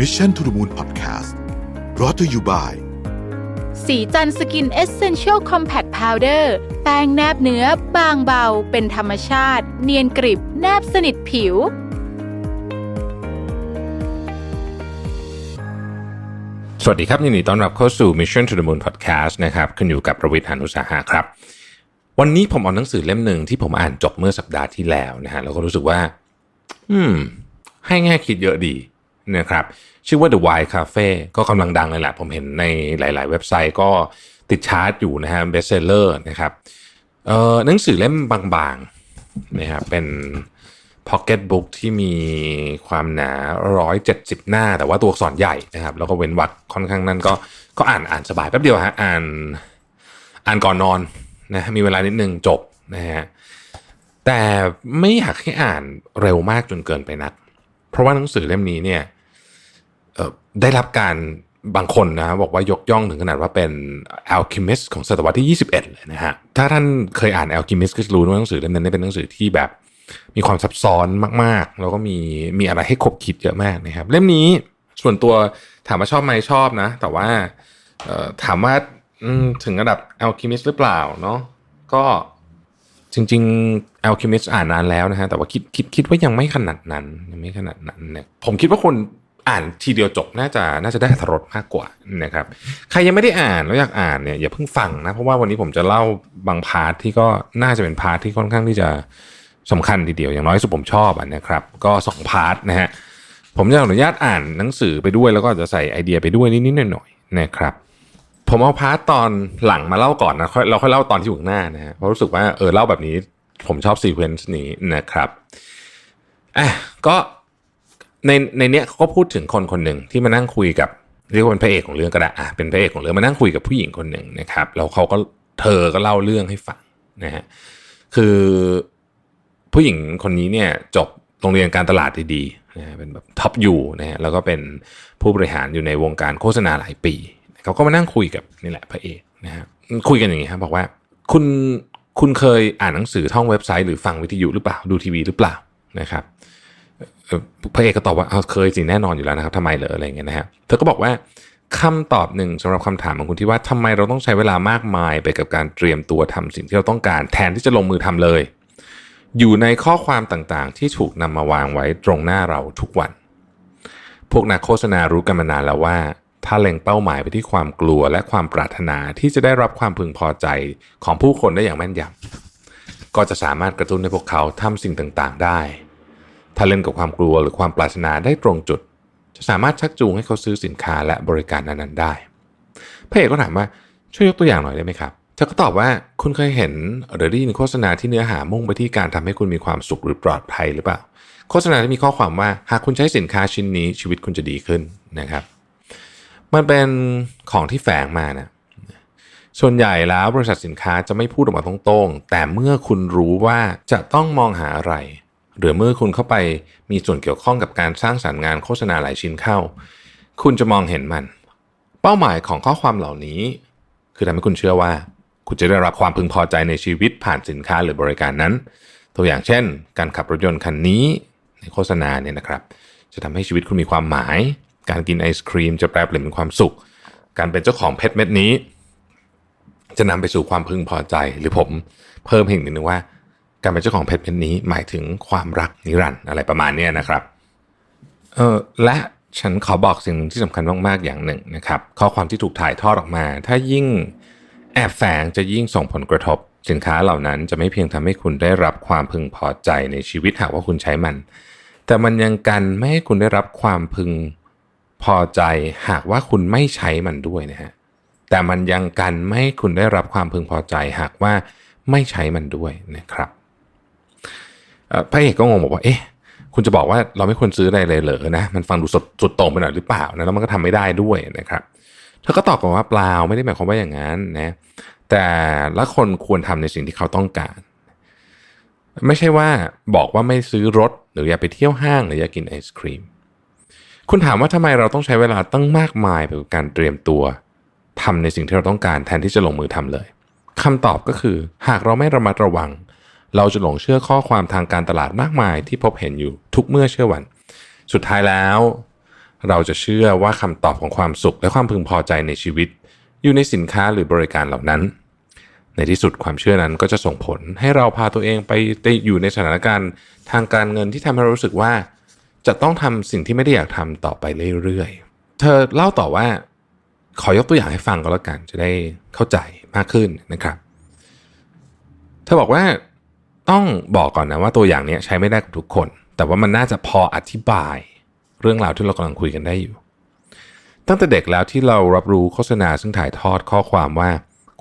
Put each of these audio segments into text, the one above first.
Mission to the Moon Podcast brought to you by สีจันสกินเอเซนเชียลคอมแพคพาวเดอร์แป้งแนบเนื้อบางเบา เป็นธรรมชาติ เนียนกริบ แนบสนิทผิว สวัสดีครับยินดีต้อนรับเข้าสู่ Mission to the Moon Podcast นะครับขึ้นอยู่กับประวิทยานุสาหะครับ วันนี้ผมเอาหนังสือเล่มหนึ่งที่ผมอ่านจบเมื่อสัปดาห์ที่แล้วนะฮะแล้วก็รู้สึกว่า อืม ให้แง่คิดเยอะดี นะครับชื่อว่า The Why Cafe ก็กำลังดังเลยแหละผมเห็นในหลาย ๆ เว็บไซต์ก็ติดชาร์ตอยู่นะฮะ best seller นะครับเอ่อหนังสือเล่มบางๆนะครับเป็น Pocket Book ที่มีความหนา 170 หน้า แต่ว่าตัวอักษรใหญ่นะครับ แล้วก็เว้นวรรคค่อนข้างนั่นก็ก็อ่านอ่านสบายแป๊บเดียวฮะอ่านอ่านก่อนนอนนะมีเวลานิดนึงจบนะฮะแต่ไม่อยากให้อ่านเร็วมากจนเกินไปนัก เพราะว่าหนังสือเล่มนี้เนี่ย ได้รับการบางคนนะบอกว่ายกย่องถึงขนาดว่าเป็น alchemist ของศตวรรษที่ 21 เลยนะฮะ ถ้าท่านเคยอ่าน alchemist ก็จะรู้ว่าหนังสือเล่มนั้นเป็นหนังสือที่แบบมีความซับซ้อนมาก ๆ แล้วก็มีมีอะไรให้คบคิดเยอะมากนะครับ เล่มนี้ส่วนตัวถามว่าชอบไหมชอบนะ แต่ว่าถามว่าถึงระดับ alchemist หรือเปล่าเนาะก็จริงๆ alchemist อ่านนานแล้วนะฮะ แต่ว่าคิดคิดคิดว่ายังไม่ขนาดนั้นยังไม่ขนาดนั้นเนี่ยผมคิดว่าคน อ่านทีเดียวจบน่าจะน่าจะได้อรรถรสมากกว่านะครับ ใครยังไม่ได้อ่านแล้วอยากอ่านเนี่ยอย่าเพิ่งฟังนะ เพราะว่าวันนี้ผมจะเล่าบางพาร์ทที่ก็น่าจะเป็นพาร์ทที่ค่อนข้างที่จะสำคัญทีเดียวอย่างน้อยสุดผมชอบอันนะครับ ก็สองพาร์ทนะฮะผมจะอนุญาตอ่านหนังสือไปด้วยแล้วก็จะใส่ไอเดียไปด้วยนิดๆหน่อยๆนะครับ ผมเอาพาร์ทตอนหลังมาเล่าก่อนนะค่อยเราค่อยเล่าตอนที่อยู่ข้างหน้านะฮะเพราะรู้สึกว่าเออเล่าแบบนี้ผมชอบซีเควนซ์นี้นะครับอะก็ ในในเนี้ยเขาก็พูดถึงคนคนหนึ่งที่มานั่งคุยกับเรียกว่าเป็นพระเอกของเรื่องก็ได้อะเป็นพระเอกของเรื่องมานั่งคุยกับผู้หญิงคนหนึ่งนะครับแล้วเขาก็เธอก็เล่าเรื่องให้ฟังนะฮะคือผู้หญิงคนนี้เนี่ยจบโรงเรียนการตลาดดีๆนะฮะเป็นแบบท็อปยูนะฮะแล้วก็เป็นผู้บริหารอยู่ในวงการโฆษณาหลายปีเขาก็มานั่งคุยกับนี่แหละพระเอกนะฮะคุยกันอย่างนี้ครับบอกว่าคุณคุณเคยอ่านหนังสือท่องเว็บไซต์หรือฟังวิทยุหรือเปล่าดูทีวีหรือเปล่านะครับ พระเอกก็ตอบว่าเอาเคยสิแน่นอนอยู่แล้วนะครับทำไมเหรออะไรเงี้ยนะฮะเธอก็บอกว่าคำตอบหนึ่งสำหรับคำถามของคุณที่ว่าทำไมเราต้องใช้เวลามากมายไปกับการเตรียมตัวทำสิ่งที่เราต้องการ แทนที่จะลงมือทำเลย อยู่ในข้อความต่างๆ ที่ถูกนำมาวางไว้ตรงหน้าเราทุกวัน พวกนักโฆษณารู้กันมานานแล้วว่า ถ้าเล็งเป้าหมายไปที่ความกลัวและความปรารถนาที่จะได้รับความพึงพอใจของผู้คนได้อย่างแม่นยำก็จะสามารถกระตุ้นให้พวกเขาทำสิ่งต่างๆ ได้ ถ้าเล่นกับความกลัวหรือความปรารถนาได้ตรงจุด จะสามารถชักจูงให้เขาซื้อสินค้าและบริการนั้นๆได้พระเอกก็ถามว่าช่วยยกตัวอย่างหน่อยได้ไหมครับเธอก็ตอบว่าคุณเคยเห็นหรือได้ยินโฆษณาที่เนื้อหามุ่งไปที่การทำให้คุณมีความสุขหรือปลอดภัยหรือเปล่า โฆษณาที่มีข้อความว่าหากคุณใช้สินค้าชิ้นนี้ชีวิตคุณจะดีขึ้นนะครับ มันเป็นของที่แฝงมานะส่วนใหญ่แล้วบริษัทสินค้าจะไม่พูดออกมาตรงๆ แต่เมื่อคุณรู้ว่าจะต้องมองหาอะไร หรือเมื่อคุณเข้าไปมีส่วนเกี่ยวข้องกับการสร้างสรรค์งานโฆษณาหลายชิ้นเข้า คุณจะมองเห็นมัน เป้าหมายของข้อความเหล่านี้ คือทำให้คุณเชื่อว่า คุณจะได้รับความพึงพอใจในชีวิตผ่านสินค้าหรือบริการนั้น ตัวอย่างเช่น การขับรถยนต์คันนี้ในโฆษณาเนี่ยนะครับ จะทำให้ชีวิตคุณมีความหมาย การกินไอศครีมจะแปลเปลี่ยนเป็นความสุข การเป็นเจ้าของเพชรเม็ดนี้ จะนำไปสู่ความพึงพอใจหรือผมเพิ่มเพียงนิดนึงว่า การเป็นเจ้าของเพชรเม็ดนี้หมายถึงความรักนิรันดร์อะไรประมาณนี้นะครับเออและฉันขอบอกสิ่งหนึ่งที่สำคัญมากๆอย่างหนึ่งนะครับ ข้อความที่ถูกถ่ายทอดออกมา ถ้ายิ่งแอบแฝงจะยิ่งส่งผลกระทบ สินค้าเหล่านั้นจะไม่เพียงทำให้คุณได้รับความพึงพอใจในชีวิตหากว่าคุณใช้มัน แต่มันยังกันไม่ให้คุณได้รับความพึงพอใจหากว่าคุณไม่ใช้มันด้วยนะฮะแต่มันยังกันไม่ให้คุณได้รับความพึงพอใจหากว่าไม่ใช้มันด้วยนะครับ พระเอกก็งงบอกว่าเอ๊ะคุณจะบอกว่าเราไม่ควรซื้ออะไรเลยเหรอนะมันฟังดูสดสุดโต่งไปหน่อยหรือเปล่านะแล้วมันก็ทำไม่ได้ด้วยนะครับเธอก็ตอบกลับว่าเปล่าไม่ได้หมายความว่าอย่างนั้นนะแต่ละคนควรทำในสิ่งที่เขาต้องการ ไม่ใช่ว่าบอกว่าไม่ซื้อรถ หรืออย่าไปเที่ยวห้างหรืออย่ากินไอศครีมคุณถามว่าทำไมเราต้องใช้เวลาตั้งมากมายไปกับการเตรียมตัวทำในสิ่งที่เราต้องการแทนที่จะลงมือทำเลยคำตอบก็คือหากเราไม่ระมัดระวัง เราจะหลงเชื่อข้อความทางการตลาดมากมายที่พบเห็นอยู่ทุกเมื่อเชื่อวัน สุดท้ายแล้ว เราจะเชื่อว่าคำตอบของความสุขและความพึงพอใจในชีวิต อยู่ในสินค้าหรือบริการเหล่านั้น ในที่สุดความเชื่อนั้นก็จะส่งผลให้เราพาตัวเองไปอยู่ในสถานการณ์ทางการเงินที่ทำให้เรารู้สึกว่า จะต้องทำสิ่งที่ไม่ได้อยากทำต่อไปเรื่อยๆ เธอเล่าต่อว่าขอยกตัวอย่างให้ฟังก็แล้วกันจะได้เข้าใจมากขึ้นนะครับ เธอบอกว่า ต้องบอกก่อนนะว่าตัวอย่างนี้ใช้ไม่ได้กับทุกคน แต่ว่ามันน่าจะพออธิบาย เรื่องราวที่เรากำลังคุยกันได้อยู่ ตั้งแต่เด็กแล้วที่เรารับรู้โฆษณาซึ่งถ่ายทอดข้อความว่า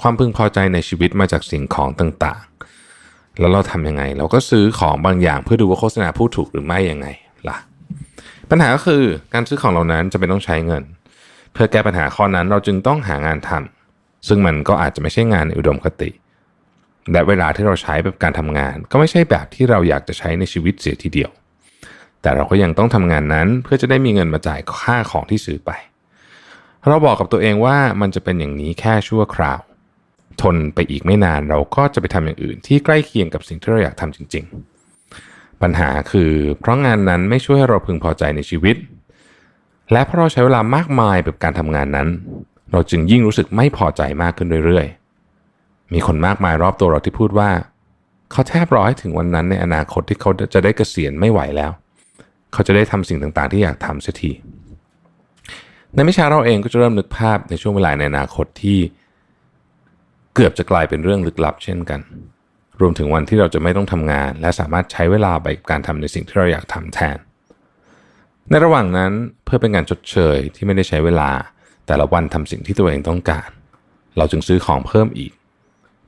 ความพึงพอใจในชีวิตมาจากสิ่งของต่างๆ แล้วเราทำยังไง เราก็ซื้อของบางอย่างเพื่อดูว่าโฆษณาพูดถูกหรือไม่ยังไงล่ะ ปัญหาก็คือการซื้อของเหล่านั้นจะเป็นต้องใช้เงิน เพื่อแก้ปัญหาข้อนั้นเราจึงต้องหางานทำซึ่งมันก็อาจจะไม่ใช่งานในอุดมคติ และเวลาที่เราใช้แบบการทำงาน ก็ไม่ใช่แบบที่เราอยากจะใช้ในชีวิตเสียทีเดียว แต่เราก็ยังต้องทำงานนั้นเพื่อจะได้มีเงินมาจ่ายค่าของที่ซื้อไป เราบอกกับตัวเองว่ามันจะเป็นอย่างนี้แค่ชั่วคราว ทนไปอีกไม่นานเราก็จะไปทำอย่างอื่น ที่ใกล้เคียงกับสิ่งที่เราอยากทำจริง ๆ ปัญหาคือเพราะงานนั้นไม่ช่วยให้เราพึงพอใจในชีวิต และเพราะเราใช้เวลามากมายกับการทำงานนั้น เราจึงยิ่งรู้สึกไม่พอใจมากขึ้นเรื่อยๆ มีคนมากมายรอบตัวเราที่พูดว่าเขาแทบรอให้ถึงวันนั้นในอนาคตที่เขาจะได้เกษียณไม่ไหวแล้ว เขาจะได้ทำสิ่งต่างๆ ที่อยากทำเสียทีในไม่ช้าเราเองก็จะเริ่มนึกภาพในช่วงเวลาในอนาคตที่เกือบจะกลายเป็นเรื่องลึกลับเช่นกัน รวมถึงวันที่เราจะไม่ต้องทำงาน และสามารถใช้เวลาไปกับการทำในสิ่งที่เราอยากทำแทน ในระหว่างนั้นเพื่อเป็นการชดเชยที่ไม่ได้ใช้เวลา แต่ละวันทำสิ่งที่ตัวเองต้องการ เราจึงซื้อของเพิ่มอีก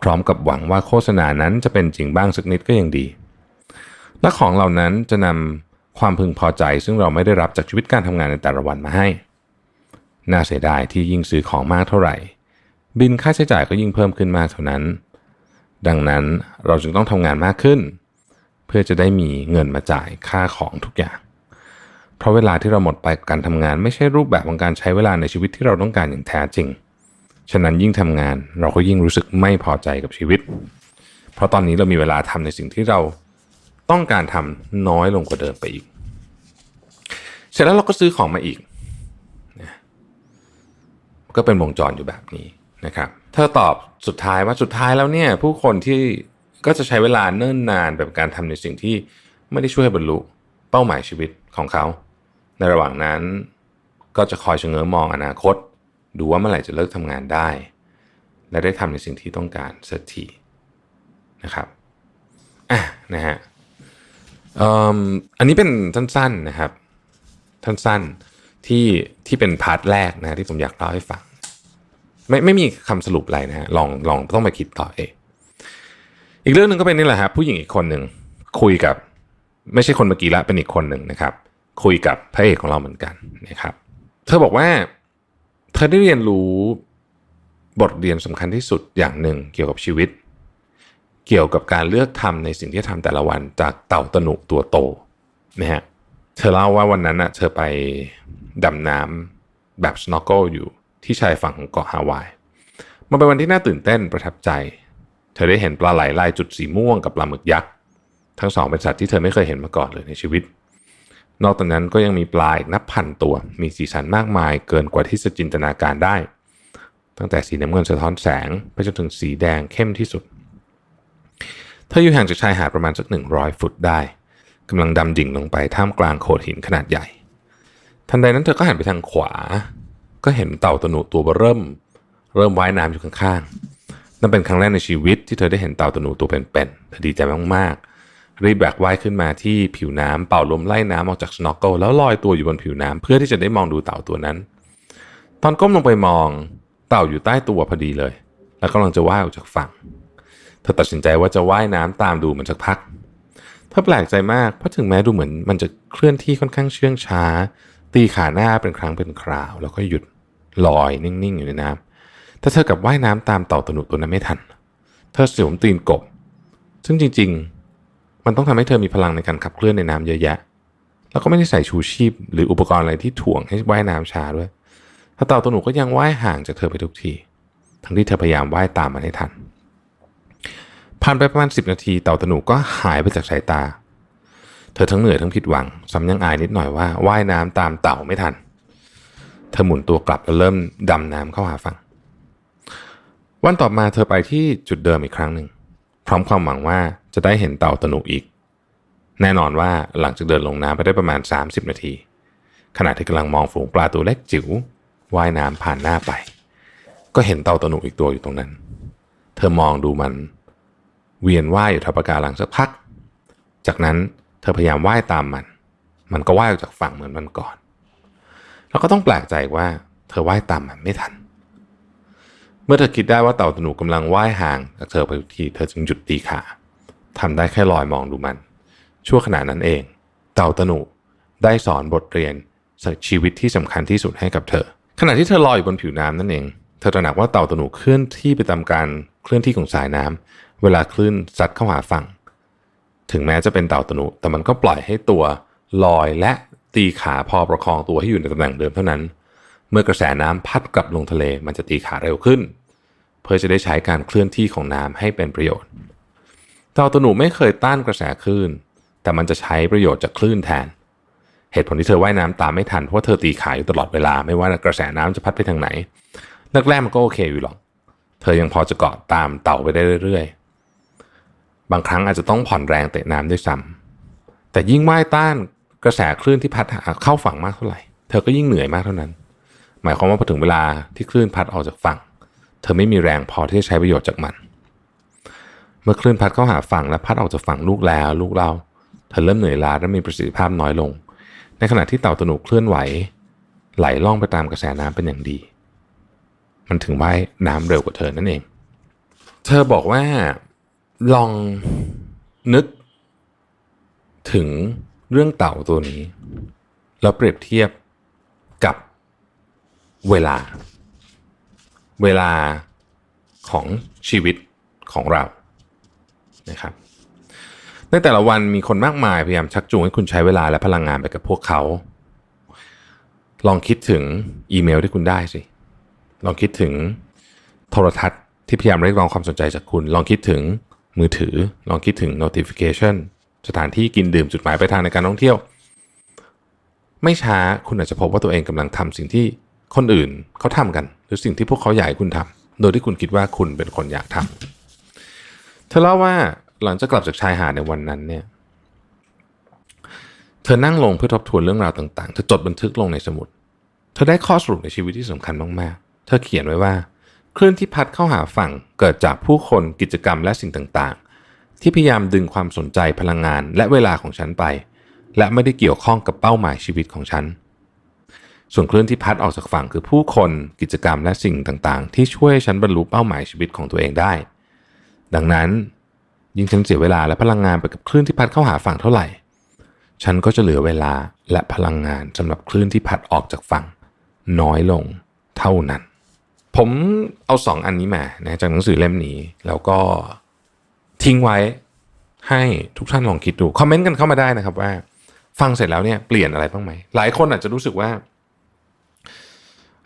พร้อมกับหวังว่าโฆษณานั้นจะเป็นจริงบ้างสักนิดก็ยังดี และของเหล่านั้นจะนำความพึงพอใจ ซึ่งเราไม่ได้รับจากชีวิตการทำงานในแต่ละวันมาให้ น่าเสียดายที่ยิ่งซื้อของมากเท่าไหร่ บินค่าใช้จ่ายก็ยิ่งเพิ่มขึ้นมากเท่านั้น ดังนั้นเราจึงต้องทำงานมากขึ้น เพื่อจะได้มีเงินมาจ่ายค่าของทุกอย่าง เพราะเวลาที่เราหมดไปกับการทำงานไม่ใช่รูปแบบของการใช้เวลาในชีวิตที่เราต้องการอย่างแท้จริง ฉะนั้นยิ่งทำงานเราก็ยิ่งรู้สึกไม่พอใจกับชีวิต เพราะตอนนี้เรามีเวลาทำในสิ่งที่เราต้องการทำน้อยลงกว่าเดิมไปอีก เสร็จแล้วเราก็ซื้อของมาอีก ก็เป็นวงจรอยู่แบบนี้นะครับ เธอตอบสุดท้ายว่าสุดท้ายแล้วเนี่ยผู้คนที่ก็จะใช้เวลาเนิ่นนานแบบการทำในสิ่งที่ไม่ได้ช่วยให้บรรลุเป้าหมายชีวิตของเขา ในระหว่างนั้นก็จะคอยเฉง้อมองอนาคต ดูว่าเมื่อไหร่จะเลิกทำงานได้ และได้ทำในสิ่งที่ต้องการสักทีนะครับอะนะฮะอันนี้เป็นสั้นๆนะครับสั้นๆที่ที่เป็นพาร์ทแรกนะที่ผมอยากเล่าให้ฟัง ไม่ไม่มีคำสรุปอะไรนะฮะลองลองต้องไปคิดต่อเองอีกเรื่องหนึ่งก็เป็นนี่แหละครับผู้หญิงอีกคนหนึ่งคุยกับ ไม่ใช่คนเมื่อกี้ละเป็นอีกคนหนึ่งนะครับ คุยกับพระเอกของเราเหมือนกันนะครับ เธอบอกว่า เธอได้เรียนรู้บทเรียนสำคัญที่สุดอย่างหนึ่งเกี่ยวกับชีวิต เกี่ยวกับการเลือกทำในสิ่งที่ทำแต่ละวันจากเต่าตนุตัวโตนะฮะเธอเล่าว่าวันนั้นน่ะเธอไปดำน้ำแบบ snorkel อยู่ที่ชายฝั่งของเกาะฮาวาย มันเป็นวันที่น่าตื่นเต้นประทับใจ เธอได้เห็นปลาไหลลายจุดสีม่วงกับปลาหมึกยักษ์ ทั้งสองเป็นสัตว์ที่เธอไม่เคยเห็นมาก่อนเลยในชีวิต นอกจากนั้นก็ยังมีปลาอีกนับพันตัว มีสีสันมากมายเกินกว่าที่จะจินตนาการได้ ตั้งแต่สีน้ำเงินสะท้อนแสงไปจนถึงสีแดงเข้มที่สุดเธออยู่ห่างจากชายหาดประมาณสักหนึ่งร้อยฟุตได้กำลังดำดิ่งลงไปท่ามกลางโขดหินขนาดใหญ่ ทันใดนั้นเธอก็หันไปทางขวา ก็เห็นเต่าตะหนุตัวเริ่ม เริ่มว่ายน้ำอยู่ข้างๆนั่นเป็นครั้งแรกในชีวิตที่เธอได้เห็นเต่าตะหนุตัวเป็นๆเธอดีใจมากๆ รีบแบกว่ายขึ้นมาที่ผิวน้ำเป่าลมไล่น้ำออกจากสโนว์เกิลแล้วลอยตัวอยู่บนผิวน้ำเพื่อที่จะได้มองดูเต่าตัวนั้น ตอนก้มลงไปมองเต่าอยู่ใต้ตัวพอดีเลย แล้วกำลังจะว่ายออกจากฝั่งเธอตัดสินใจว่าจะว่ายน้ำตามดูมันสักพักเธอแปลกใจมากเพราะถึงแม้ดูเหมือนมันจะเคลื่อนที่ค่อนข้างเชื่องช้า ตีขาหน้าเป็นครั้งเป็นคราว แล้วก็หยุดลอยนิ่งๆอยู่ในน้ำแต่เธอกับว่ายน้ำตามเต่าตัวหนุตัวนั้นไม่ทัน เธอสวมตีนกบ ซึ่งจริงๆ มันต้องทำให้เธอมีพลังในการขับเคลื่อนในน้ำเยอะแยะ แล้วก็ไม่ได้ใส่ชูชีพ หรืออุปกรณ์อะไรที่ถ่วงให้ว่ายน้ำช้าด้วยถ้าเต่าตัวหนูก็ยังว่ายห่างจากเธอไปทุกที ทั้งที่เธอพยายามว่ายตามมันให้ทัน ผ่านไปประมาณสิบนาที เต่าตะหนูก็หายไปจากสายตา เธอทั้งเหนื่อยทั้งผิดหวังซ้ำยังอายนิดหน่อยว่าว่ายน้ำตามเต่าไม่ทัน เธอหมุนตัวกลับแล้วเริ่มดำน้ำเข้าหาฝั่ง วันต่อมาเธอไปที่จุดเดิมอีกครั้งหนึ่ง พร้อมความหวังว่าจะได้เห็นเต่าตนุอีก แน่นอนว่าหลังจากเดินลงน้ำไปได้ประมาณ 30 นาที ขณะที่กำลังมองฝูงปลาตัวเล็กจิ๋วว่ายน้ำผ่านหน้าไป ก็เห็นเต่าตนุอีกตัวอยู่ตรงนั้น เธอมองดูมัน เวียนว่ายอยู่ทับปะการังสักพัก จากนั้นเธอพยายามว่ายตามมัน มันก็ว่ายออกจากฝั่งเหมือนมันก่อน แล้วก็ต้องแปลกใจว่าเธอว่ายตามมันไม่ทัน มื่อเธอคิดได้ว่าเต่าตะหนุกำลังว่ายห่างจากเธอไปทีเธอจึงหยุดตีขาทำได้แค่ลอยมองดูมัน ชั่วขณะนั้นเอง เต่าตะหนุได้สอนบทเรียนชีวิตที่สำคัญที่สุดให้กับเธอ ขณะที่เธอลอยอยู่บนผิวน้ำนั่นเอง เธอตระหนักว่าเต่าตะหนุเคลื่อนที่ไปตามการเคลื่อนที่ของสายน้ำเวลาคลื่นซัดเข้าหาฝั่ง ถึงแม้จะเป็นเต่าตะหนุแต่มันก็ปล่อยให้ตัวลอยและตีขาพอประคองตัวให้อยู่ในตำแหน่งเดิมเท่านั้น เมื่อกระแสน้ำพัดกลับลงทะเลมันจะตีขาเร็วขึ้น เพื่อจะได้ใช้การเคลื่อนที่ของน้ำให้เป็นประโยชน์เต่าตะหนุไม่เคยต้านกระแสคลื่น แต่มันจะใช้ประโยชน์จากคลื่นแทน เหตุผลที่เธอว่ายน้ำตามไม่ทันเพราะาเธอตีขาอยู่ตลอดเวลาไม่ว่ากระแสน้ำจะพัดไปทางไหนแรกๆมันก็โอเคอยู่หรอก เธอยังพอจะเกาะตามเต่าไปได้เรื่อยๆ บางครั้งอาจจะต้องผ่อนแรงเตะน้ำด้วยซ้ำแต่ยิ่งว่ายต้านกระแสคลื่นที่พัดเข้าฝั่งมากเท่าไหร่ เธอก็ยิ่งเหนื่อยมากเท่านั้น หมายความว่าพอถึงเวลาที่คลื่นพัดออกจากฝั่ง เธอไม่มีแรงพอที่จะใช้ประโยชน์จากมัน เมื่อคลื่นพัดเข้าหาฝั่งและพัดออกจากฝั่งลูกแล้วลูกเราเธอเริ่มเหนื่อยล้าและมีประสิทธิภาพน้อยลง ในขณะที่เต่าตะหนุเคลื่อนไหว ไหลล่องไปตามกระแสน้ำเป็นอย่างดี มันถึงว่ายน้ำเร็วกว่าเธอนั่นเอง เธอบอกว่าลองนึก ถึงเรื่องเต่าตัวนี้ แล้วเปรียบเทียบกับเวลา เวลาของชีวิตของเรานะครับ ในแต่ละวันมีคนมากมายพยายามชักจูงให้คุณใช้เวลาและพลังงานไปกับพวกเขา ลองคิดถึงอีเมลที่คุณได้สิ ลองคิดถึงโทรทัศน์ที่พยายามเรียกร้องความสนใจจากคุณ ลองคิดถึงมือถือ ลองคิดถึง notification สถานที่กินดื่มจุดหมายปลายทางในการท่องเที่ยว ไม่ช้าคุณอาจจะพบว่าตัวเองกำลังทำสิ่งที่ คนอื่นเขาทำกัน หรือสิ่งที่พวกเขาอยากให้คุณทำโดยที่คุณคิดว่าคุณเป็นคนอยากทำเธอเล่าว่าหลังจากกลับจากชายหาดในวันนั้นเนี่ย เธอนั่งลงเพื่อทบทวนเรื่องราวต่างๆ เธอจดบันทึกลงในสมุด เธอได้ข้อสรุปในชีวิตที่สำคัญมากๆ เธอเขียนไว้ว่าคลื่นที่พัดเข้าหาฝั่งเกิดจากผู้คนกิจกรรมและสิ่งต่างๆ ที่พยายามดึงความสนใจพลังงานและเวลาของฉันไป และไม่ได้เกี่ยวข้องกับเป้าหมายชีวิตของฉัน ส่วนคลื่นที่พัดออกจากฝั่งคือผู้คนกิจกรรมและสิ่งต่างๆ ที่ช่วยฉันบรรลุเป้าหมายชีวิตของตัวเองได้ ดังนั้น ยิ่งฉันเสียเวลาและพลังงานไปกับคลื่นที่พัดเข้าหาฝั่งเท่าไหร่ ฉันก็จะเหลือเวลาและพลังงานสำหรับคลื่นที่พัดออกจากฝั่ง น้อยลงเท่านั้น ผมเอาสองอันนี้มานะจากหนังสือเล่มนี้ แล้วก็ทิ้งไว้ให้ทุกท่านลองคิดดูคอมเมนต์กันเข้ามาได้นะครับว่า ฟังเสร็จแล้วเนี่ยเปลี่ยนอะไรบ้างไหมหลายคนอาจจะรู้สึกว่า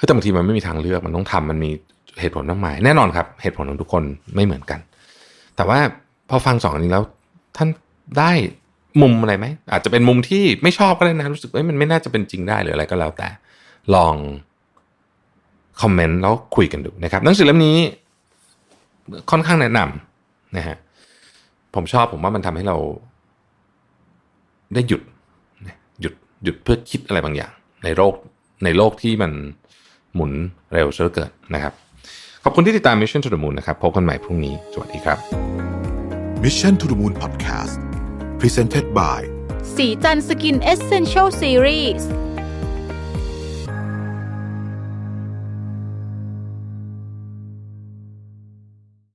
แต่บางทีมันไม่มีทางเลือกมันต้องทำมันมีเหตุผลมากมายแน่นอนครับ เหตุผลของทุกคนไม่เหมือนกัน แต่ว่าพอฟังสองอันนี้แล้ว ท่านได้มุมอะไรไหมอาจจะเป็นมุมที่ไม่ชอบก็ได้นะรู้สึกว่ามันไม่น่าจะเป็นจริงได้หรืออะไรก็แล้วแต่ ลองคอมเมนต์แล้วคุยกันดูนะครับหนังสือเล่มนี้ ค่อนข้างแนะนำนะฮะผมชอบผมว่ามันทำให้เราได้หยุดหยุดหยุดเพื่อคิดอะไรบางอย่าง ในโลกในโลกที่มัน หมุนเร็วเสือเกินนะครับ ขอบคุณที่ติดตาม Mission to the Moon นะครับ พบกันใหม่พรุ่งนี้ สวัสดีครับ Mission to the Moon Podcast Presented by สีจันสกินเอเซนเช l ลซีรีส์